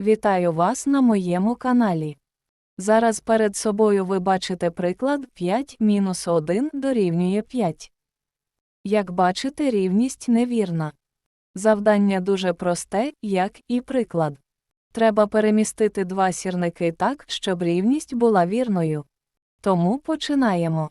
Вітаю вас на моєму каналі. Зараз перед собою ви бачите приклад 5 мінус 1 дорівнює 5. Як бачите, рівність невірна. Завдання дуже просте, як і приклад. Треба перемістити два сірники так, щоб рівність була вірною. Тому починаємо.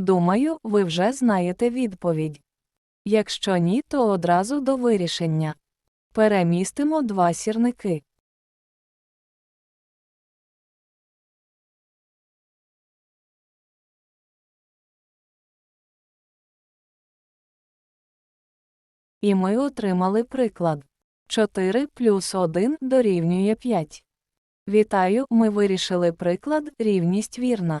Думаю, ви вже знаєте відповідь. Якщо ні, то одразу до вирішення. Перемістимо два сірники. І ми отримали приклад. 4 плюс 1 дорівнює 5. Вітаю, ми вирішили приклад, рівність вірна.